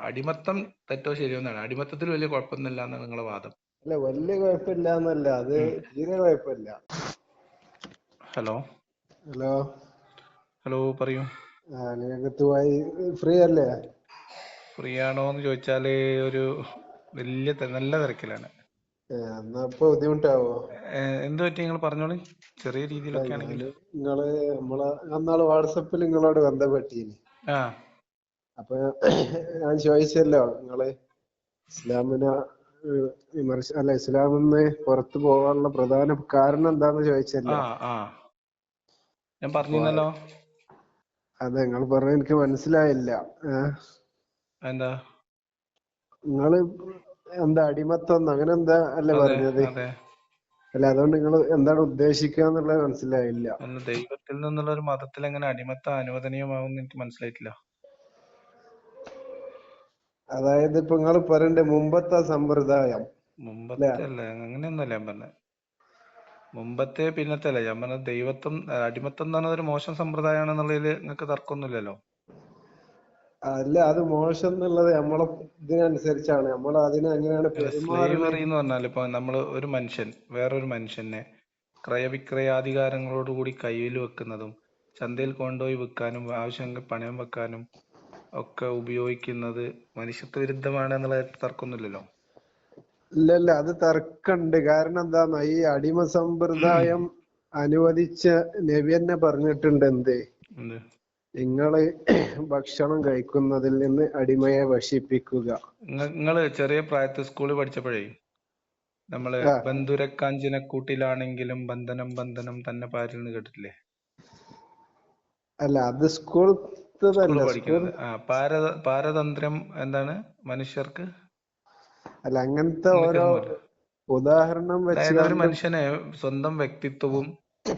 അടിമത്തം തെറ്റോ ശരിയോ എന്നാണ്. അടിമത്തത്തിൽ വലിയ കുഴപ്പമൊന്നുമില്ല എന്നാണ് നിങ്ങളുടെ വാദം. അല്ല വലിയ കുഴപ്പമില്ല എന്നല്ല. അത്. തീരെ കുഴപ്പമില്ല. ഹലോ? ഹലോ? ഹലോ പറയൂ. ആ നിങ്ങൾക്ക് ഫ്രീ അല്ലേ ഫ്രീ ആണോ എന്ന് ചോദിച്ചാൽ ഒരു വലിയ തെ- നല്ല തിരക്കിലാണ്. എന്നാ ഇപ്പൊ ബുദ്ധിമുട്ടാവോ? ഏഹ് എന്ത് പറ്റി നിങ്ങൾ പറഞ്ഞോളി. ചെറിയ രീതിയിലൊക്കെ ആണെങ്കിൽ. നിങ്ങൾ നമ്മളെ അന്നാൾ വാട്സപ്പിൽ നിങ്ങളോട് ബന്ധപ്പെട്ടീനി. ആ. അപ്പൊ ഞാൻ ചോദിച്ചല്ലോ നിങ്ങൾ ഇസ്ലാമിനെ വിമർശ അല്ല ഇസ്ലാമിന്ന് പുറത്തു പോകാനുള്ള പ്രധാന കാരണം എന്താന്ന് ചോദിച്ചല്ലോ. ഞാൻ പറഞ്ഞിരുന്നല്ലോ. അതെ നിങ്ങൾ പറഞ്ഞ എനിക്ക് മനസ്സിലായില്ല. എന്താ? നിങ്ങൾ എന്താ അടിമത്തം അങ്ങനെ എന്താ അല്ലേ പറഞ്ഞത്? അല്ല അതുകൊണ്ട് നിങ്ങൾ എന്താണ് ഉദ്ദേശിക്കുക എന്നുള്ളത് മനസ്സിലായില്ല. ദൈവത്തിൽ നിന്നുള്ള ഒരു മതത്തിൽ എങ്ങനെ അടിമത്തം അനുവദനീയമാവുമെന്ന് എനിക്ക് മനസ്സിലായിട്ടില്ല. അതായത് ഇപ്പൊ നിങ്ങൾ പറയണ്ട മുമ്പത്തെ സമ്പ്രദായം. മുമ്പത്തെ അല്ല അങ്ങനെയൊന്നുമല്ല ഞാൻ പറഞ്ഞത് മുമ്പത്തെ പിന്നത്തെ അല്ല ഞാൻ പറഞ്ഞത് ദൈവത്വം അടിമത്തം എന്ന് പറഞ്ഞത് ഒരു മോശം സമ്പ്രദായമാണെന്നുള്ളതിൽ നിങ്ങൾക്ക് തർക്കമൊന്നുമില്ലല്ലോ? അല്ല അത് മോശം എന്നുള്ളത് നമ്മളെ ഇതിനനുസരിച്ചാണ്. നമ്മൾ അതിനെ എങ്ങനെയാണ് പെരുമാറുന്നത്? സ്ലേവറി എന്ന് പറഞ്ഞാൽ ഇപ്പൊ നമ്മൾ ഒരു മനുഷ്യൻ വേറൊരു മനുഷ്യനെ ക്രയവിക്രയാധികാരങ്ങളോടുകൂടി കയ്യിൽ വെക്കുന്നതും ചന്തയിൽ കൊണ്ടുപോയി വിൽക്കാനും ആവശ്യമെങ്കിൽ പണയം വെക്കാനും ഒക്കെ ഉപയോഗിക്കുന്നത് മനുഷ്യത്വ വിരുദ്ധമാണ് എന്നുള്ള തർക്കമൊന്നുമില്ലല്ലോ? ഒന്നുമില്ലല്ലോ ഇല്ല അത് തർക്കമുണ്ട്. കാരണം എന്താന്ന് ഈ അടിമ സമ്പ്രദായം അനുവദിച്ച നബി തന്നെ പറഞ്ഞിട്ടുണ്ട് എന്തേ? നിങ്ങൾ ഭക്ഷണം കഴിക്കുന്നതിൽ നിന്ന് അടിമയെ വശിപ്പിക്കുക. നിങ്ങൾ ചെറിയ പ്രായത്തിൽ സ്കൂളിൽ പഠിച്ചപ്പോഴേ നമ്മൾ ബന്ധുരക്കാഞ്ചിനെ ബന്ധുരക്കാഞ്ചിന കൂട്ടിലാണെങ്കിലും ബന്ധനം ബന്ധനം തന്നെ പാരിൽ കേട്ടിട്ടില്ലേ? അല്ല അത് സ്കൂൾ പഠിക്കുന്നത് പാരതന്ത്രം പാരത എന്താണ് മനുഷ്യർക്ക്? അല്ല അങ്ങനത്തെ ഓരോ. ഉദാഹരണം വെച്ച് ഒരു മനുഷ്യനെ സ്വന്തം വ്യക്തിത്വവും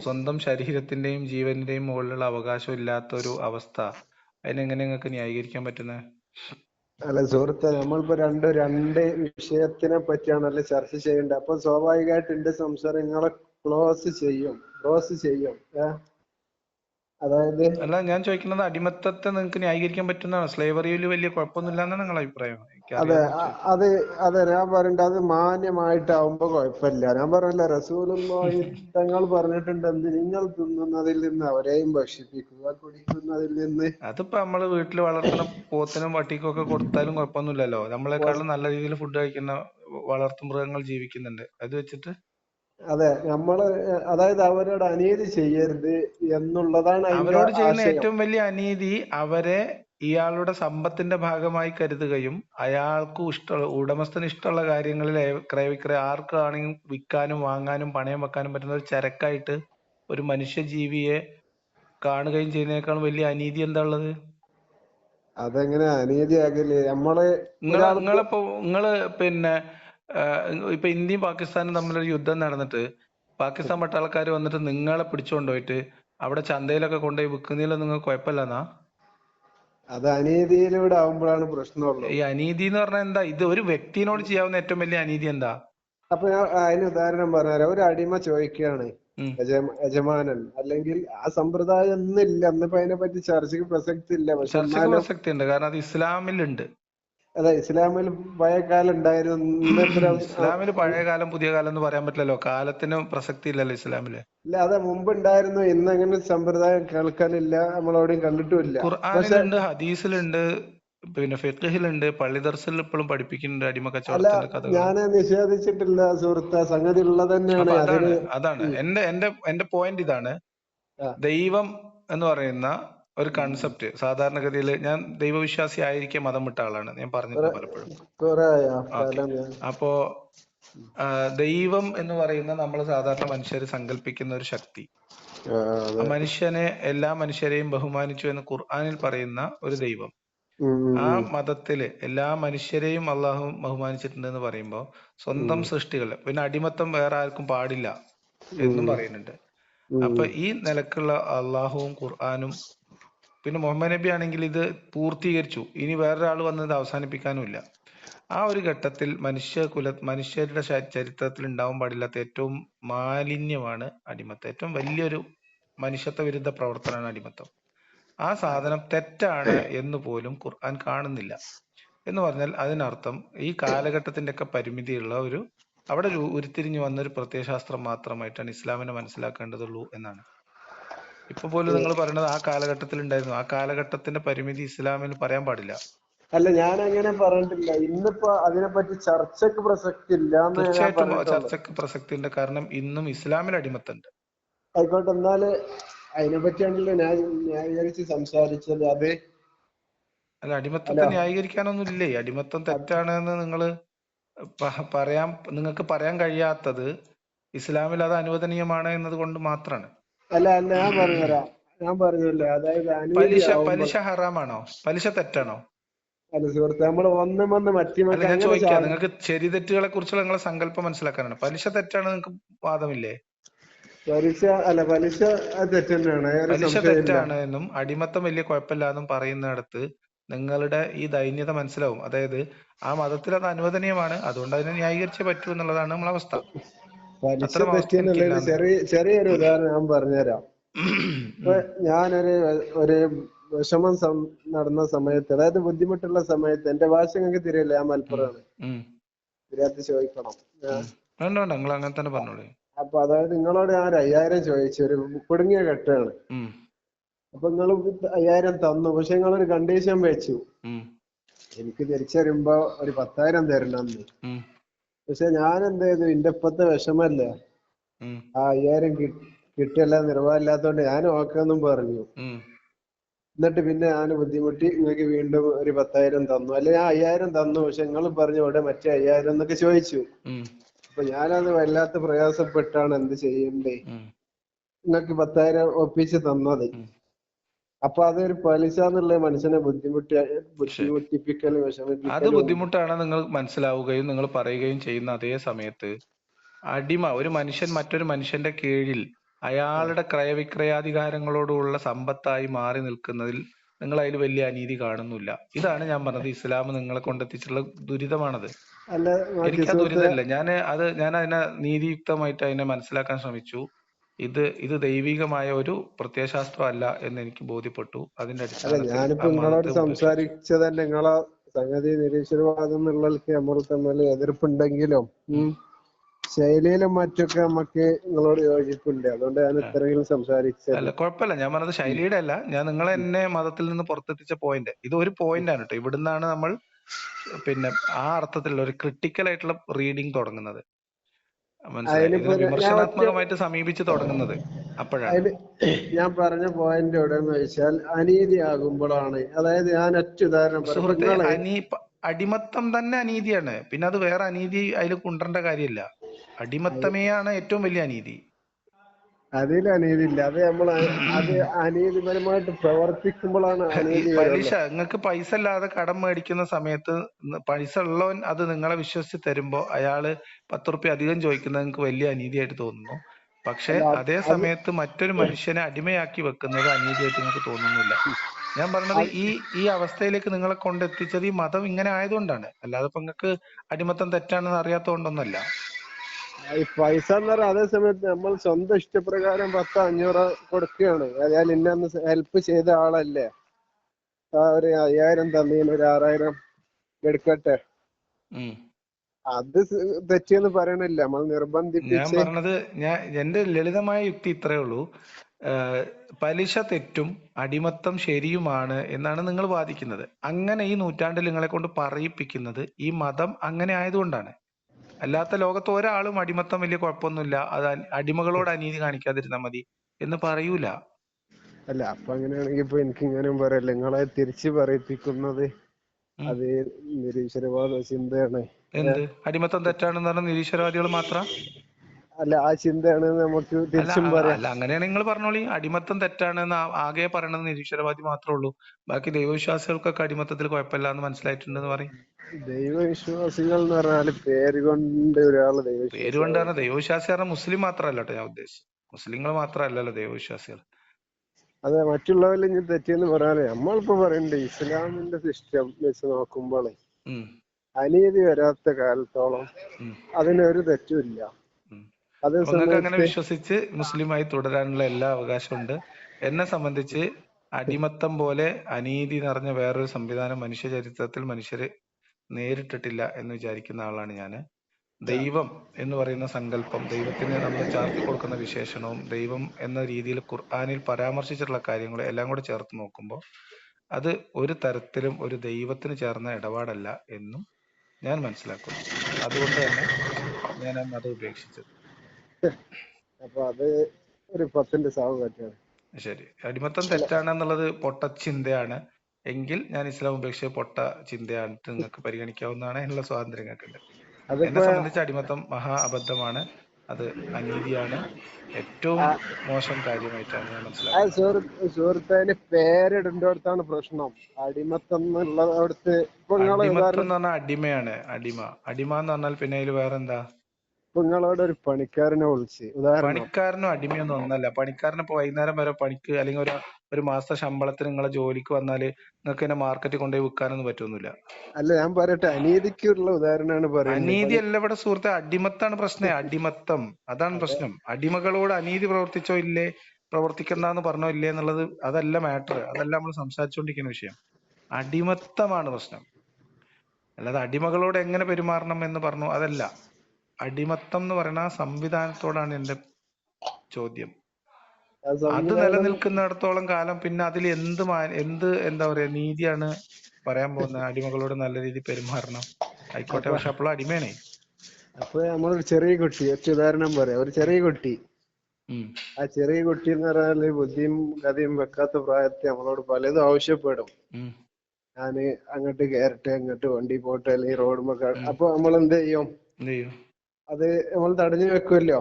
സ്വന്തം ശരീരത്തിന്റെയും ജീവന്റെയും മുകളിലുള്ള അവകാശം ഇല്ലാത്ത ഒരു അവസ്ഥ. അതിനെങ്ങനെ നിങ്ങൾക്ക് ന്യായീകരിക്കാൻ പറ്റുന്നത്? അല്ല സുഹൃത്തെ നമ്മളിപ്പോ രണ്ട് രണ്ട് വിഷയത്തിനെ പറ്റിയാണല്ലോ ചർച്ച ചെയ്യേണ്ടത്. അപ്പൊ സ്വാഭാവികമായിട്ട് എന്റെ സംസാരം നിങ്ങളെ ക്ലോസ് ചെയ്യും ക്ലോസ് ചെയ്യും. ഏ? അതായത് അല്ല ഞാൻ ചോദിക്കുന്നത് അടിമത്തത്തെ നിങ്ങൾക്ക് ന്യായീകരിക്കാൻ പറ്റുന്നതാണ് സ്ലേവറിയിൽ വലിയ കുഴപ്പമൊന്നുമില്ല എന്നാണ് നിങ്ങളുടെ അഭിപ്രായം അതെ അത് അതെ ഞാൻ പറയണ്ട അത് മാന്യമായിട്ടാവുമ്പോ കുഴപ്പമില്ല. ഞാൻ പറഞ്ഞില്ല റസൂലുള്ളാഹി തങ്ങൾ പറഞ്ഞിട്ടുണ്ട് എന്ത് നിങ്ങൾ തിന്നുന്നതിൽ നിന്ന് അവരെയും ഭക്ഷിപ്പിക്കുക കുടിക്കുന്നതിൽ നിന്ന് അതിപ്പോ നമ്മൾ വീട്ടിൽ വളർത്തുന്ന പോത്തിനും പട്ടിക്കും ഒക്കെ കൊടുത്താലും കുഴപ്പമൊന്നുമില്ലല്ലോ. നമ്മളെക്കാളും നല്ല രീതിയിൽ ഫുഡ് കഴിക്കുന്ന വളർത്തു മൃഗങ്ങൾ ജീവിക്കുന്നുണ്ട്. അത് വെച്ചിട്ട് അതെ നമ്മൾ അതായത് അവരോട് അനീതി ചെയ്യരുത് എന്നുള്ളതാണ് അവരോട് ചെയ്യുന്ന ഏറ്റവും വലിയ അനീതി അവരെ ഇയാളുടെ സമ്പത്തിന്റെ ഭാഗമായി കരുതുകയും അയാൾക്ക് ഇഷ്ടമുള്ള ഉടമസ്ഥന് ഇഷ്ടമുള്ള കാര്യങ്ങളിൽ ക്രയവിക്രയ ആർക്കാണെങ്കിലും വിൽക്കാനും വാങ്ങാനും പണയം വെക്കാനും പറ്റുന്ന ഒരു ചരക്കായിട്ട് ഒരു മനുഷ്യജീവിയെ കാണുകയും ചെയ്യുന്നതിനേക്കാളും വലിയ അനീതി എന്താ ഉള്ളത്? അതെങ്ങനെ അനീതിയാകില്ലേ നമ്മൾ നിങ്ങളിപ്പോ നിങ്ങൾ പിന്നെ ഇപ്പൊ ഇന്ത്യയും പാകിസ്ഥാനും തമ്മിലൊരു യുദ്ധം നടന്നിട്ട് പാകിസ്ഥാൻ പട്ടാളക്കാർ വന്നിട്ട് നിങ്ങളെ പിടിച്ചുകൊണ്ടുപോയിട്ട് അവിടെ ചന്തയിലൊക്കെ കൊണ്ടുപോയി വിൽക്കുന്നതിൽ നിങ്ങൾക്ക് കുഴപ്പമില്ലെന്നാ? അത് അനീതിയിലൂടെ ആവുമ്പോഴാണ് പ്രശ്നമുള്ളൂ ഈ അനീതി എന്ന് പറഞ്ഞാൽ എന്താ? ഇത് ഒരു വ്യക്തിനോട് ചെയ്യാവുന്ന ഏറ്റവും വലിയ അനീതി എന്താ? അപ്പൊ ഞാൻ അതിന് ഉദാഹരണം പറഞ്ഞുതരാം. ഒരു അടിമ ചോദിക്കുകയാണ് യജമാനൻ. അല്ലെങ്കിൽ ആ സമ്പ്രദായം ഒന്നില്ല എന്നിപ്പോ അതിനെ പറ്റി ചർച്ചയ്ക്ക് പ്രസക്തി ഇല്ല പക്ഷെ പ്രസക്തി ഉണ്ട് കാരണം അത് ഇസ്ലാമിലുണ്ട്. അതെ ഇസ്ലാമിൽ പഴയ കാലം ഉണ്ടായിരുന്നു. ഇസ്ലാമിൽ പഴയ കാലം പുതിയ കാലം എന്ന് പറയാൻ പറ്റില്ലല്ലോ. കാലത്തിന് പ്രസക്തി ഇല്ലല്ലോ ഇസ്ലാമിൽ. ഇല്ല അതെ മുമ്പ് ഉണ്ടായിരുന്നു. ഇന്ന് അങ്ങനെ സമ്പ്രദായം കേൾക്കാനില്ല നമ്മളെവിടെയും കണ്ടിട്ടുമില്ല. ഖുർആാനിലുണ്ട് ഹദീസിലുണ്ട് പിന്നെ ഫിഖഹിലുണ്ട് പള്ളി ദർസിൽ ഇപ്പോഴും പഠിപ്പിക്കുന്നുണ്ട് അടിമ കച്ചവടത്തിന്റെ കഥകൾ. ഞാൻ നിഷേധിച്ചിട്ടില്ല സുഹൃത്ത. സംഗതി ഉള്ളത് തന്നെയാണ്. അതാണ് അതാണ്. എന്റെ എന്റെ എന്റെ പോയിന്റ് ഇതാണ്. ദൈവം എന്ന് പറയുന്ന ഒരു കൺസെപ്റ്റ് സാധാരണഗതിയിൽ ഞാൻ ദൈവവിശ്വാസി ആയിരിക്കെ മതം വിട്ട ആളാണ്. ഞാൻ പറഞ്ഞിട്ടുണ്ട് പലപ്പോഴും. അപ്പോ ദൈവം എന്ന് പറയുന്ന നമ്മൾ സാധാരണ മനുഷ്യർ സങ്കല്പിക്കുന്ന ഒരു ശക്തി. മനുഷ്യനെ എല്ലാ മനുഷ്യരെയും ബഹുമാനിച്ചു എന്ന് ഖുർആനിൽ പറയുന്ന ഒരു ദൈവം. ആ. മതത്തിൽ എല്ലാ മനുഷ്യരെയും അള്ളാഹു ബഹുമാനിച്ചിട്ടുണ്ട് എന്ന് പറയുമ്പോൾ സ്വന്തം സൃഷ്ടികൾ പിന്നെ അടിമത്തം വേറെ ആർക്കും പാടില്ല എന്നും പറയുന്നുണ്ട്. അപ്പൊ ഈ നിലക്കുള്ള അള്ളാഹുവും ഖുർആനും പിന്നെ മുഹമ്മദ് നബി ആണെങ്കിൽ ഇത് പൂർത്തീകരിച്ചു. ഇനി വേറൊരാൾ വന്നത് അവസാനിപ്പിക്കാനുമില്ല. ആ ഒരു ഘട്ടത്തിൽ മനുഷ്യ കുല മനുഷ്യരുടെ ചരിത്രത്തിൽ ഉണ്ടാവാൻ പാടില്ലാത്ത ഏറ്റവും മാലിന്യമാണ് അടിമത്തം. ഏറ്റവും വലിയൊരു മനുഷ്യത്വ വിരുദ്ധ പ്രവർത്തനമാണ് അടിമത്തം. ആ സാധനം തെറ്റാണ് എന്ന് പോലും ഖുർആൻ കാണുന്നില്ല. എന്ന് പറഞ്ഞാൽ അതിനർത്ഥം ഈ കാലഘട്ടത്തിന്റെ ഒക്കെ പരിമിതിയുള്ള ഒരു അവിടെ ഉരുത്തിരിഞ്ഞു വന്ന ഒരു പ്രത്യയശാസ്ത്രം മാത്രമായിട്ടാണ് ഇസ്ലാമിനെ മനസ്സിലാക്കേണ്ടതുള്ളൂ എന്നാണ്. ഇപ്പൊ പോലും നിങ്ങൾ പറയുന്നത് ആ കാലഘട്ടത്തിൽ ഉണ്ടായിരുന്നു ആ കാലഘട്ടത്തിന്റെ പരിമിതി ഇസ്ലാമിന് പറയാൻ പാടില്ല. അല്ല ഞാൻ അങ്ങനെ പറഞ്ഞിട്ടില്ല. ഇന്നിപ്പോ അതിനെപ്പറ്റി ചർച്ചക്ക് പ്രസക്തി ഇല്ല തീർച്ചയായിട്ടും ചർച്ചക്ക് പ്രസക്തി ഉണ്ട് കാരണം ഇന്നും ഇസ്ലാമിൽ അടിമത്തുണ്ട് ആയിക്കോട്ടെ എന്നാൽ അതിനെ പറ്റിയാണല്ലോ ഞാൻ ന്യായീകരിച്ച് സംസാരിച്ചത് അത്. അല്ല അടിമത്തത്തെ ന്യായീകരിക്കാനൊന്നും ഇല്ലേ അടിമത്തം തെറ്റാണെന്ന് നിങ്ങൾ പറയാൻ നിങ്ങൾക്ക് പറയാൻ കഴിയാത്തത് ഇസ്ലാമിൽ അത് അനുവദനീയമാണ് എന്നത് കൊണ്ട് മാത്രമാണ് അല്ല അല്ല ഞാൻ പറഞ്ഞുതരാം. ഞാൻ പറഞ്ഞല്ലേ അതായത് പലിശ പലിശ ഹറാമാണോ? പലിശ തെറ്റാണോ? അല്ല സുഹൃത്ത് നമ്മൾ ഒന്നും വന്ന് അല്ല ഞാൻ ചോദിക്കാം നിങ്ങൾക്ക് ശരി തെറ്റുകളെ കുറിച്ചുള്ള നിങ്ങളെ സങ്കല്പം മനസ്സിലാക്കാനാണ് പലിശ തെറ്റാണ് നിങ്ങൾക്ക് വാദമില്ലേ? പലിശ അല്ല പലിശ തെറ്റ് തന്നെയാണ്. പലിശ തെറ്റാണ് എന്നും അടിമത്തം വലിയ കുഴപ്പമില്ല എന്നും പറയുന്നിടത്ത് നിങ്ങളുടെ ഈ ദൈന്യത മനസ്സിലാവും. അതായത് ആ മതത്തിൽ അത് അനുവദനീയമാണ്. അതുകൊണ്ട് അതിനെ ന്യായീകരിച്ചേ പറ്റൂ എന്നുള്ളതാണ് നമ്മളെ അവസ്ഥ. പലിശ എനിക്കില്ലാന്ന്. ചെറിയ ചെറിയൊരു ഉദാഹരണം ഞാൻ പറഞ്ഞുതരാം. ഇപ്പൊ ഞാനൊരു ഒരു വിഷമം സം- നടന്ന സമയത്ത് അതായത് ബുദ്ധിമുട്ടുള്ള സമയത്ത് എന്റെ ഭാഷ നിങ്ങൾക്ക് തിരിയല്ല ഞാൻ മലപ്പുറമാണ്. തിരിയാത്ത ചോദിക്കണം. വേണ്ട വേണ്ട നിങ്ങൾ അങ്ങനെ തന്നെ പറഞ്ഞോളൂ. അപ്പൊ അതായത് നിങ്ങളോട് ഞാൻ ഒരു അയ്യായിരം ചോദിച്ചു ഒരു കുടുങ്ങിയ ഘട്ടമാണ്. അപ്പൊ നിങ്ങൾ അയ്യായിരം തന്നു പക്ഷെ നിങ്ങൾ ഒരു കണ്ടീഷൻ വെച്ചു എനിക്ക് തിരിച്ചു വരുമ്പോ ഒരു പത്തായിരം തരണം ഉം. പക്ഷെ ഞാൻ എന്ത് ചെയ്തു? എന്റെ ഇപ്പത്തെ വിഷമല്ലേ. ആ അയ്യായിരം കിട്ടിയല്ല നിർവാഹമില്ലാത്തോണ്ട് ഞാൻ ഓക്കെന്നും പറഞ്ഞു. എന്നിട്ട് പിന്നെ ഞാൻ ബുദ്ധിമുട്ടി നിങ്ങൾക്ക് വീണ്ടും ഒരു പത്തായിരം തന്നു. അല്ലെ ഞാൻ അയ്യായിരം തന്നു. പക്ഷെ നിങ്ങൾ പറഞ്ഞു ഇവിടെ മറ്റേ അയ്യായിരം എന്നൊക്കെ ചോദിച്ചു. അപ്പൊ ഞാനത് വല്ലാത്ത പ്രയാസപ്പെട്ടാണ് എന്ത് ചെയ്യണ്ടേ? നിങ്ങൾക്ക് പത്തായിരം ഒപ്പിച്ച് തന്നത്. അപ്പൊ അതൊരു പലിശ എന്നുള്ള മനുഷ്യനെ ബുദ്ധിമുട്ടി ബുദ്ധിമുട്ടിപ്പിക്കലും അത് ബുദ്ധിമുട്ടാണ് നിങ്ങൾ മനസ്സിലാവുകയും നിങ്ങൾ പറയുകയും ചെയ്യുന്ന അതേ സമയത്ത് അടിമ ഒരു മനുഷ്യൻ മറ്റൊരു മനുഷ്യന്റെ കീഴിൽ അയാളുടെ ക്രയവിക്രയാധികാരങ്ങളോടുള്ള സമ്പത്തായി മാറി നിൽക്കുന്നതിൽ നിങ്ങൾ അതിൽ വലിയ അനീതി കാണുന്നില്ല. ഇതാണ് ഞാൻ പറഞ്ഞത്. ഇസ്ലാം നിങ്ങളെ കൊണ്ടെത്തിച്ചുള്ള ദുരിതമാണത്. എനിക്ക് ആ ദുരിതമില്ല. ഞാൻ അത് ഞാൻ അതിനെ നീതിയുക്തമായിട്ട് അതിനെ മനസ്സിലാക്കാൻ ശ്രമിച്ചു. ഇത് ഇത് ദൈവികമായ ഒരു പ്രത്യയശാസ്ത്രം അല്ല എന്ന് എനിക്ക് ബോധ്യപ്പെട്ടു. അതിന്റെ അടിസ്ഥാനത്തിൽ ഞാനിപ്പോ നിങ്ങളോട് സംസാരിച്ചത് തന്നെ നിങ്ങളെ സംഗതി നിരീശ്വരവാദം എന്നുള്ളതിലേക്ക് നമ്മൾ തമ്മിൽ എതിർപ്പുണ്ടെങ്കിലും ശൈലിയിലും മറ്റൊക്കെ നമുക്ക് നിങ്ങളോട് യോജിപ്പുണ്ട്. അതുകൊണ്ട് ഞാൻ ഇത്രയും സംസാരിച്ചത്. അല്ല കുഴപ്പമില്ല. ഞാൻ പറഞ്ഞത് ശൈലിയുടെ അല്ല. ഞാൻ നിങ്ങൾ എന്നെ മതത്തിൽ നിന്ന് പുറത്തെത്തിച്ച പോയിന്റ് ഇത് ഒരു പോയിന്റ് ആണ് കേട്ടോ. ഇവിടുന്നാണ് നമ്മൾ പിന്നെ ആ അർത്ഥത്തിലുള്ള ഒരു ക്രിട്ടിക്കൽ ആയിട്ടുള്ള റീഡിങ് തുടങ്ങുന്നത്. മനസ്സിലായി. വിമർശനാത്മകമായിട്ട് സമീപിച്ച് തുടങ്ങുന്നത് അപ്പോഴാണ്. ഞാൻ പറഞ്ഞ പോയിന്റ് എവിടെയെന്ന് വെച്ചാൽ അനീതി ആകുമ്പോഴാണ് അതായത് ഞാൻ ഒറ്റ ഉദാഹരണം അടിമത്തം തന്നെ അനീതിയാണ്. പിന്നെ അത് വേറെ അനീതി അതിൽ കൊണ്ടുവരേണ്ട കാര്യമില്ല. അടിമത്തമേയാണ് ഏറ്റവും വലിയ അനീതി. അതിൽ അനീതി ഇല്ല. അത് നമ്മൾ അത് അനീതിപരമായിട്ട് പ്രവർത്തിക്കുമ്പോഴാണ് അനീതി പലിശ നിങ്ങൾക്ക് പൈസ ഇല്ലാതെ കടം മേടിക്കുന്ന സമയത്ത് പൈസ ഉള്ളവൻ അത് നിങ്ങളെ വിശ്വസിച്ച് തരുമ്പോ അയാൾ പത്ത് റുപ്യ അധികം ചോദിക്കുന്നത് നിങ്ങൾക്ക് വലിയ അനീതിയായിട്ട് തോന്നുന്നു. പക്ഷെ അതേ സമയത്ത് മറ്റൊരു മനുഷ്യനെ അടിമയാക്കി വെക്കുന്നത് അനീതിയായിട്ട് നിങ്ങൾക്ക് തോന്നുന്നില്ല. ഞാൻ പറഞ്ഞത് ഈ ഈ അവസ്ഥയിലേക്ക് നിങ്ങളെ കൊണ്ടെത്തിച്ചത് ഈ മതം ഇങ്ങനെ ആയതുകൊണ്ടാണ്. അല്ലാതെ ഇപ്പൊ നിങ്ങൾക്ക് അടിമത്തം തെറ്റാണെന്ന് അറിയാത്തതുകൊണ്ടൊന്നല്ല. ഈ പൈസ എന്ന് പറഞ്ഞാൽ അതേ സമയത്ത് നമ്മൾ സ്വന്തം ഇഷ്ടപ്രകാരം പത്തോ അഞ്ഞൂറോ കൊടുക്കുകയാണ്. ഞാൻ ഇന്ന ഹെൽപ്പ് ചെയ്ത ആളല്ലേ? ആ ഒരു അയ്യായിരം തന്നീന് ഒരു ആറായിരം എടുക്കട്ടെ? അത് തെറ്റിയെന്ന് പറയണില്ല. നമ്മൾ ഞാൻ നിർബന്ധിപ്പിച്ച് പറഞ്ഞത് ഞാൻ എന്റെ ലളിതമായ യുക്തി ഇത്രയേ ഉള്ളൂ. പലിശ തെറ്റും അടിമത്തം ശരിയുമാണ് എന്നാണ് നിങ്ങൾ വാദിക്കുന്നത്. അങ്ങനെ ഈ നൂറ്റാണ്ടിൽ നിങ്ങളെ കൊണ്ട് പറയിപ്പിക്കുന്നത് ഈ മതം അങ്ങനെ ആയതുകൊണ്ടാണ്. അല്ലാത്ത ലോകത്ത് ഒരാളും അടിമത്തം വലിയ കുഴപ്പമൊന്നുമില്ല. അത് അടിമകളോട് അനീതി കാണിക്കാതിരുന്നാ മതി എന്ന് പറയൂല. അല്ല അപ്പൊ അങ്ങനെയാണെങ്കിൽ ഇപ്പൊ എനിക്ക് ഇങ്ങനെ പറയല്ലേ നിങ്ങളെ തിരിച്ചു പറയിപ്പിക്കുന്നത് അതേ അത് നിരീശ്വരവാദ ചിന്തയാണ്. എന്ത്? അടിമത്തം തെറ്റാണെന്ന് പറഞ്ഞ നിരീശ്വരവാദികൾ മാത്ര? അല്ല ആ ചിന്തയാണ് നമുക്ക് തിരിച്ചും പറയാം. അല്ല അങ്ങനെയാണ് നിങ്ങൾ പറഞ്ഞോളി. അടിമത്തം തെറ്റാണെന്ന് ആകെ പറയണത് നിരീശ്വരവാദി മാത്രമേ ഉള്ളൂ. ബാക്കി ദൈവവിശ്വാസികൾക്കൊക്കെ അടിമത്തത്തിൽ കുഴപ്പമില്ല എന്ന് മനസ്സിലായിട്ടുണ്ടെന്ന് പറയും. ദൈവവിശ്വാസികൾ എന്ന് പറഞ്ഞാൽ പേര് കൊണ്ട് ഒരാൾ പേര് കൊണ്ട് പറഞ്ഞാൽ പറഞ്ഞ ദൈവവിശ്വാസി മുസ്ലിം മാത്രമല്ല കേട്ടോ ഞാൻ ഉദ്ദേശിച്ചത്. മുസ്ലിങ്ങൾ മാത്രമല്ലല്ലോ ദൈവവിശ്വാസികൾ. അതെ മറ്റുള്ളവരിൽ ഇനി തെറ്റിയെന്ന് പറയാനേ നമ്മളിപ്പോ പറയണ്ടേ ഇസ്ലാമിന്റെ സിസ്റ്റം വെച്ച് നോക്കുമ്പോളേ അനീതി വരാത്ത കാലത്തോളം അതിനൊരു തെറ്റുമില്ല നിങ്ങൾക്ക് അങ്ങനെ വിശ്വസിച്ച് മുസ്ലിമായി തുടരാനുള്ള എല്ലാ അവകാശവും ഉണ്ട് എന്നെ സംബന്ധിച്ച് അടിമത്തം പോലെ അനീതി നിറഞ്ഞ വേറൊരു സംവിധാനം മനുഷ്യ ചരിത്രത്തിൽ മനുഷ്യര് നേരിട്ടിട്ടില്ല എന്ന് വിചാരിക്കുന്ന ആളാണ് ഞാൻ ദൈവം എന്ന് പറയുന്ന സങ്കല്പം ദൈവത്തിന് നമ്മൾ ചാർത്തി കൊടുക്കുന്ന വിശേഷണവും ദൈവം എന്ന രീതിയിൽ ഖുർആനിൽ പരാമർശിച്ചിട്ടുള്ള കാര്യങ്ങളും എല്ലാം കൂടെ ചേർത്ത് നോക്കുമ്പോൾ അത് ഒരു തരത്തിലും ഒരു ദൈവത്തിന് ചേർന്ന ഇടപാടല്ല എന്നും ഞാൻ മനസ്സിലാക്കുന്നു. അതുകൊണ്ട് തന്നെ ഞാൻ അത് മതം ഉപേക്ഷിച്ചത്. അപ്പൊ അത് ഒരു പത്തിന്റെ സാവ് പറ്റിയാണ് ശരി. അടിമത്തം തെറ്റാണെന്നുള്ളത് പൊട്ട ചിന്തയാണ്. എങ്കിൽ ഞാൻ ഇസ്ലാം ഉപേക്ഷിച്ച പൊട്ട ചിന്തയായിട്ട് നിങ്ങൾക്ക് പരിഗണിക്കാവുന്നതാണ് എന്നുള്ള സ്വാതന്ത്ര്യം നിങ്ങൾക്കുണ്ട്. എന്നെ സംബന്ധിച്ച് അടിമത്തം മഹാ അബദ്ധമാണ്. അത് അനീതിയാണ്. ഏറ്റവും മോശം കാര്യമായിട്ടാണ് ഞാൻ മനസ്സിലാക്കുന്നത്. സുഹൃത്ത് സുഹൃത്തേന് പേരിടേണ്ടടുത്താണ് പ്രശ്നം. അടിമത്തം എന്നുള്ളടത്ത് അടിമത്തം എന്ന് പറഞ്ഞാൽ അടിമയാണ്. അടിമ. അടിമ എന്ന് പറഞ്ഞാൽ പിന്നെ അതിൽ വേറെന്താ? നിങ്ങളോട് ഒരു പണിക്കാരനെ വിളിച്ച് ഉദാഹരണം. പണിക്കാരനും അടിമയൊന്നും ഒന്നല്ല. പണിക്കാരന് ഇപ്പൊ വൈകുന്നേരം വരെ പണിക്ക് അല്ലെങ്കിൽ ഒരു ഒരു മാസത്തെ ശമ്പളത്തിന് നിങ്ങളെ ജോലിക്ക് വന്നാൽ നിങ്ങൾക്ക് എന്നെ മാർക്കറ്റിൽ കൊണ്ടുപോയി വിൽക്കാനൊന്നും പറ്റൊന്നുമില്ല. അല്ല ഞാൻ പറയട്ടെ അനീതിക്കുള്ള ഉദാഹരണമാണ് പറയുന്നത്. അനീതി അല്ല ഇവിടെ സുഹൃത്തെ അടിമത്താണ് പ്രശ്നം. അടിമത്തം. അതാണ് പ്രശ്നം. അടിമകളോട് അനീതി പ്രവർത്തിച്ചോ ഇല്ലേ പ്രവർത്തിക്കണ്ടെന്ന് പറഞ്ഞോ ഇല്ലേ എന്നുള്ളത് അതല്ല മാറ്റർ അതല്ല നമ്മൾ സംസാരിച്ചുകൊണ്ടിരിക്കുന്ന വിഷയം. അടിമത്തമാണ് പ്രശ്നം. അല്ലാതെ അടിമകളോട് എങ്ങനെ പെരുമാറണം എന്ന് പറഞ്ഞു അതല്ല. അടിമത്തം എന്ന് പറയുന്ന ആ സംവിധാനത്തോടാണ് എന്റെ ചോദ്യം. അത് നിലനിൽക്കുന്നിടത്തോളം കാലം പിന്നെ അതിൽ എന്ത് എന്ത് എന്താ പറയാ നീതിയാണ് പറയാൻ പോകുന്നത്? അടിമകളോട് നല്ല രീതിയിൽ പെരുമാറണം. ആയിക്കോട്ടെ പക്ഷെ അപ്പോൾ അടിമയാണേ. അപ്പൊ നമ്മളൊരു ചെറിയ കുട്ടി ഒറ്റ ഉദാഹരണം പറയാം. ഒരു ചെറിയ കുട്ടി. ആ ചെറിയ കുട്ടി എന്ന് പറഞ്ഞാൽ ബുദ്ധിയും കഥയും വെക്കാത്ത പ്രായത്തിൽ നമ്മളോട് പലതും ആവശ്യപ്പെടും. ഞാൻ അങ്ങോട്ട് കയറട്ടെ അങ്ങോട്ട് വണ്ടി പോട്ടെ അല്ലെങ്കിൽ റോഡുമ്പോ അപ്പൊ നമ്മൾ എന്ത് ചെയ്യും? അത് നമ്മൾ തടഞ്ഞു വെക്കുമല്ലോ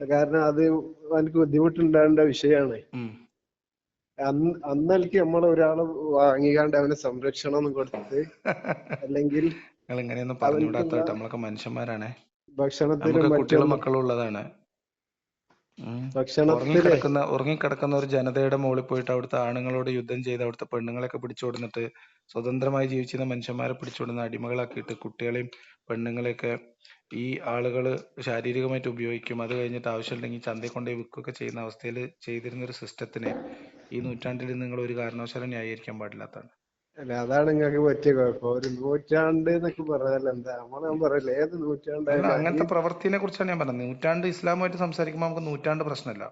കാരണം അത് എനിക്ക് ബുദ്ധിമുട്ടുണ്ടാകേണ്ട വിഷയമാണ്. അന്ന് അന്നൽക്ക് നമ്മൾ ഒരാൾ വാങ്ങിക്കാണ്ട് അവന് സംരക്ഷണം ഒന്നും കൊടുത്ത് അല്ലെങ്കിൽ നമ്മളൊക്കെ മനുഷ്യന്മാരാണ്. ഭക്ഷണത്തിലും കുട്ടികളും മക്കളും ഉള്ളതാണ്. ഉറങ്ങിക്കിടക്കുന്ന ഉറങ്ങിക്കിടക്കുന്ന ഒരു ജനതയുടെ മുകളിൽ പോയിട്ട് അവിടുത്തെ ആണുങ്ങളോട് യുദ്ധം ചെയ്ത് അവിടുത്തെ പെണ്ണുങ്ങളെയൊക്കെ പിടിച്ചുകൊടുന്നിട്ട് സ്വതന്ത്രമായി ജീവിച്ചിരുന്ന മനുഷ്യന്മാരെ പിടിച്ചുകൊടുന്ന അടിമകളാക്കിയിട്ട് കുട്ടികളെയും പെണ്ണുങ്ങളെയൊക്കെ ഈ ആളുകൾ ശാരീരികമായിട്ട് ഉപയോഗിക്കും. അത് കഴിഞ്ഞിട്ട് ആവശ്യമുണ്ടെങ്കിൽ ചന്തയിൽ കൊണ്ടുപോയി വിൽക്കുകയൊക്കെ ചെയ്യുന്ന അവസ്ഥയിൽ ചെയ്തിരുന്ന ഒരു സിസ്റ്റത്തിനെ ഈ നൂറ്റാണ്ടിൽ നിങ്ങൾ ഒരു കാരണവശാലും ന്യായീകരിക്കാൻ പാടില്ലാത്തതാണ്. അല്ല അതാണ് നിങ്ങൾക്ക് പറ്റിയ കുഴപ്പം. ഒരു നൂറ്റാണ്ട് എന്നൊക്കെ പറഞ്ഞാൽ എന്താ? നമ്മൾ ഞാൻ പറയില്ല ഏത് നൂറ്റാണ്ടായാലും അങ്ങനത്തെ പ്രവൃത്തിനെ കുറിച്ചാണ് ഞാൻ പറഞ്ഞത്. നൂറ്റാണ്ട് ഇസ്ലാമായിട്ട് സംസാരിക്കുമ്പോൾ നമുക്ക് നൂറ്റാണ്ട് പ്രശ്നമല്ല.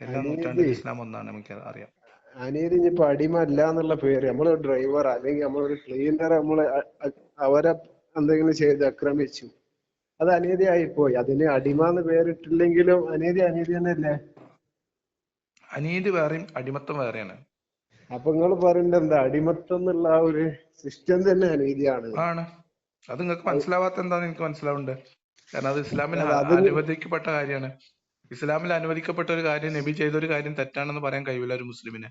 എല്ലാ അനീതി. നൂറ്റാണ്ടിലും ഇസ്ലാം ഒന്നാണ് നമുക്ക് അറിയാം. അനീതി ഇനിയിപ്പോ അടിമ അല്ല എന്നുള്ള പേര്. നമ്മൾ ഡ്രൈവർ അല്ലെങ്കിൽ നമ്മളൊരു ക്ലീനർ നമ്മൾ അവരെ എന്തെങ്കിലും ചെയ്ത് ആക്രമിച്ചു അത് അനീതിയായി പോയി അതിന് അടിമ എന്ന് പേരിട്ടില്ലെങ്കിലും അനീതി അനീതി തന്നെയല്ലേ? അനീതി വേറെയും അടിമത്തം വേറെയാണ്. അപ്പൊ നിങ്ങൾ പറയുന്നത് എന്താ അടിമത്തം എന്നുള്ള ആ ഒരു സിസ്റ്റം തന്നെ അനീതിയാണ്. ആണ്. അത് നിങ്ങൾക്ക് മനസ്സിലാവാത്ത എന്താന്ന് എനിക്ക് മനസ്സിലാവുന്നുണ്ട് കാരണം അത് ഇസ്ലാമിൽ അനുവദിക്കപ്പെട്ട കാര്യമാണ്. ഇസ്ലാമിൽ അനുവദിക്കപ്പെട്ട ഒരു കാര്യം നബി ചെയ്ത ഒരു കാര്യം തെറ്റാണെന്ന് പറയാൻ കഴിയില്ല ഒരു മുസ്ലിമിന്.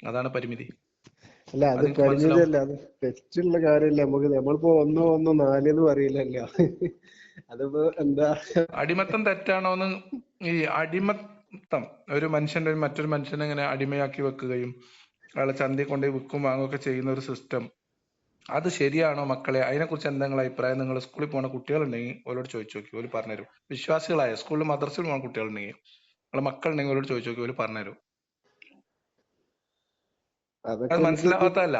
അതാണ് പരിമിതി. അല്ല അത് പരിമിതിയല്ല. അത് തെറ്റുള്ള കാര്യമല്ല. നമുക്ക് നമ്മളിപ്പോ ഒന്നോ ഒന്നോ നാലെന്ന് പറയില്ലല്ലോ. അതിപ്പോ എന്താ? അടിമത്തം തെറ്റാണോന്ന് ഈ ഈ അടിമത്തം ഒരു മനുഷ്യന്റെ മറ്റൊരു മനുഷ്യനെ ഇങ്ങനെ അടിമയാക്കി വെക്കുകയും അയാളെ ചന്തയിൽ കൊണ്ടുപോയി വിൽക്കും വാങ്ങുകയൊക്കെ ചെയ്യുന്ന ഒരു സിസ്റ്റം അത് ശരിയാണോ മക്കളെ? അതിനെക്കുറിച്ച് എന്താ നിങ്ങളുടെ അഭിപ്രായം? നിങ്ങൾ സ്കൂളിൽ പോണ കുട്ടികളുണ്ടെങ്കിൽ ഓരോട് ചോദിച്ചു നോക്കി ഓര് പറഞ്ഞുതരും. വിശ്വാസികളായ സ്കൂളിൽ മദ്രസയിൽ പോണ കുട്ടികളുണ്ടെങ്കിൽ നിങ്ങളെ മക്കളുണ്ടെങ്കിൽ ഓരോട് ചോദിച്ചു നോക്കി ഓര് പറഞ്ഞുതരും. അത് മനസ്സിലാവാത്തല്ല മനസ്സിലാവാത്തതല്ല.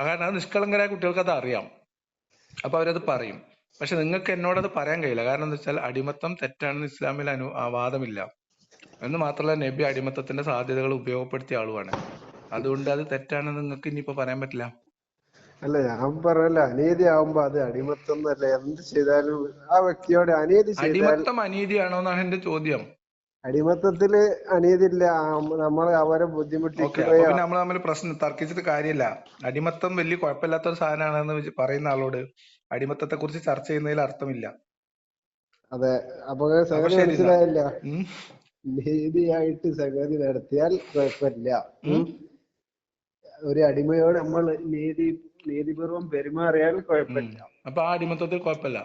കാരണം അത് നിഷ്കളങ്കരായ കുട്ടികൾക്ക് അത് അറിയാം. അപ്പൊ അവരത് പറയും. പക്ഷെ നിങ്ങൾക്ക് എന്നോടത് പറയാൻ കഴിയില്ല. കാരണം എന്താ വെച്ചാൽ അടിമത്തം തെറ്റാണെന്ന് ഇസ്ലാമിൽ അനു വാദമില്ല. എന്ന് മാത്രമല്ല നബി അടിമത്തത്തിന്റെ സാധ്യതകൾ ഉപയോഗപ്പെടുത്തിയ ആളുമാണ്. അതുകൊണ്ട് അത് തെറ്റാണെന്ന് നിങ്ങൾക്ക് ഇനിയിപ്പോ പറയാൻ പറ്റില്ല. അല്ല ഞാൻ പറയല്ല അനീതി ആവുമ്പോ അത് അടിമത്തം എന്നല്ല എന്ത് ചെയ്താലും ആ വ്യക്തിയോട് അനീതി അടിമത്തം അനീതിയാണോ എന്നാണ് എന്റെ ചോദ്യം. അടിമത്തത്തിൽ അനീതി ഇല്ല നമ്മൾ അവരെ ബുദ്ധിമുട്ടിക്കുകയോ നമ്മൾ തമ്മിൽ പ്രശ്നം തർക്കിച്ചിട്ട് കാര്യമില്ല. അടിമത്തം വലിയ കുഴപ്പമില്ലാത്ത ഒരു സാധനമാണെന്ന് പറയുന്ന ആളോട് അടിമത്തത്തെ കുറിച്ച് ചർച്ച ചെയ്യുന്നതിൽ അർത്ഥമില്ല. അതെ അപ്പൊ മനസ്സിലായില്ല. നീതിയായിട്ട് സംഗതി നടത്തിയാൽ കുഴപ്പമില്ല. ഒരു അടിമയോട് നമ്മൾ നീതി നീതിപൂർവം പെരുമാറിയാൽ കുഴപ്പമില്ല. അപ്പൊ ആ അടിമത്തത്തിൽ കുഴപ്പമില്ല.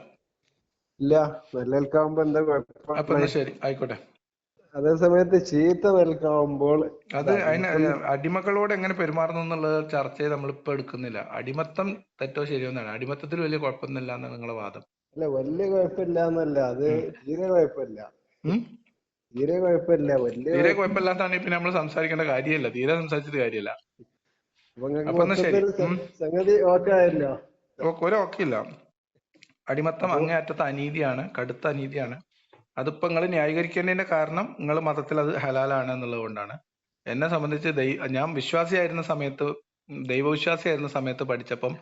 ഇല്ല നെല്ലേൽക്കാവുമ്പോ എന്താ കുഴപ്പം? ശരി ആയിക്കോട്ടെ. അതേ സമയത്ത് ചീത്ത നെൽക്കാവുമ്പോൾ അത് അത് അതിന് അടിമകളോട് എങ്ങനെ പെരുമാറുന്നു എന്നുള്ളത് ചർച്ച നമ്മളിപ്പോ എടുക്കുന്നില്ല. അടിമത്തം തെറ്റോ ശരിയോ എന്നാണ്. അടിമത്തത്തിൽ വലിയ കുഴപ്പമൊന്നുമില്ല എന്നാണ് നിങ്ങളുടെ വാദം. അല്ല വലിയ കുഴപ്പമില്ല എന്നല്ല. അത് തീരെ കുഴപ്പമില്ല. തീരെ കുഴപ്പമില്ല. വലിയ തീരെ കുഴപ്പമില്ലാത്തതാണ് ഇപ്പൊ പിന്നെ നമ്മൾ സംസാരിക്കേണ്ട കാര്യമല്ല. തീരെ സംസാരിച്ചിട്ട് കാര്യമല്ല. സംഗതി ഓക്കെ ഒരു ഒക്കില്ല അടിമത്തം അങ്ങേയറ്റത്തെ അനീതിയാണ് കടുത്ത അനീതിയാണ്. അതിപ്പോ നിങ്ങൾ ന്യായീകരിക്കേണ്ടതിന്റെ കാരണം നിങ്ങൾ മതത്തിൽ അത് ഹലാലാണ് എന്നുള്ളത് കൊണ്ടാണ്. എന്നെ സംബന്ധിച്ച് ദൈ- ഞാൻ വിശ്വാസിയായിരുന്ന സമയത്ത് ദൈവവിശ്വാസിയായിരുന്ന സമയത്ത് പഠിച്ചപ്പം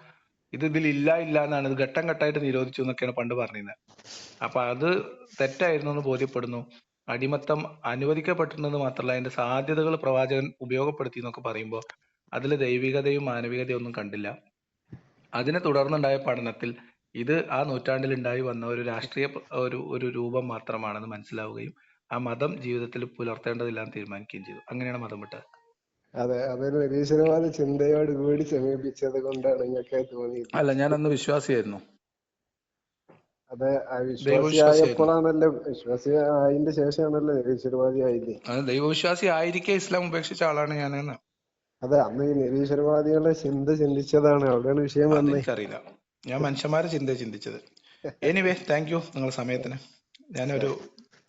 ഇത് ഇതിൽ ഇല്ല ഇല്ല എന്നാണ് ഇത് ഘട്ടം ഘട്ടമായിട്ട് നിരോധിച്ചു എന്നൊക്കെയാണ് പണ്ട് പറഞ്ഞിരുന്നത്. അപ്പൊ അത് തെറ്റായിരുന്നു എന്ന് ബോധ്യപ്പെടുന്നു. അടിമത്തം അനുവദിക്കപ്പെട്ടിരുന്നത് മാത്രമല്ല അതിന്റെ സാധ്യതകൾ പ്രവാചകൻ ഉപയോഗപ്പെടുത്തി എന്നൊക്കെ പറയുമ്പോൾ അതിൽ ദൈവികതയും മാനവികതയും ഒന്നും കണ്ടില്ല. അതിനെ തുടർന്നുണ്ടായ പഠനത്തിൽ ഇത് ആ നൂറ്റാണ്ടിൽ ഉണ്ടായി വന്ന ഒരു രാഷ്ട്രീയ ഒരു ഒരു രൂപം മാത്രമാണെന്ന് മനസ്സിലാവുകയും ആ മതം ജീവിതത്തിൽ പുലർത്തേണ്ടതില്ലാന്ന് തീരുമാനിക്കുകയും ചെയ്തു. അങ്ങനെയാണ് മതം വിട്ടത്. അതെ അതൊരു നിരീശ്വരവാദ ചിന്തയോട് കൂടി സമീപിച്ചത് കൊണ്ടാണ് നിങ്ങൾക്ക് തോന്നിയത്. അല്ല ഞാൻ അന്ന് വിശ്വാസിയായിരുന്നു. അത് വിശ്വാസിയായപ്പോഴാണല്ലോ വിശ്വാസി അതിന്റെ ശേഷമാണല്ലോ നിരീശ്വരവാദി ആയത്. അത് ദൈവവിശ്വാസി ആയിരിക്കെ ഇസ്ലാം ഉപേക്ഷിച്ച ആളാണ് ഞാൻ അതെ അന്ന് ഈ നിരീശ്വരവാദികളുടെ ചിന്ത ചിന്തിച്ചതാണ്. അവിടെയാണ് വിഷയം എനിക്കറിയില്ല. ഞാൻ മനുഷ്യന്മാരെ ചിന്ത ചിന്തിച്ചത്. എനിവേ താങ്ക് യു നിങ്ങളുടെ സമയത്തിന്. ഞാനൊരു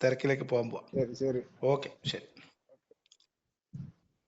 തിരക്കിലേക്ക് പോകാൻ പോവാം. ശരി ഓക്കെ ശരി.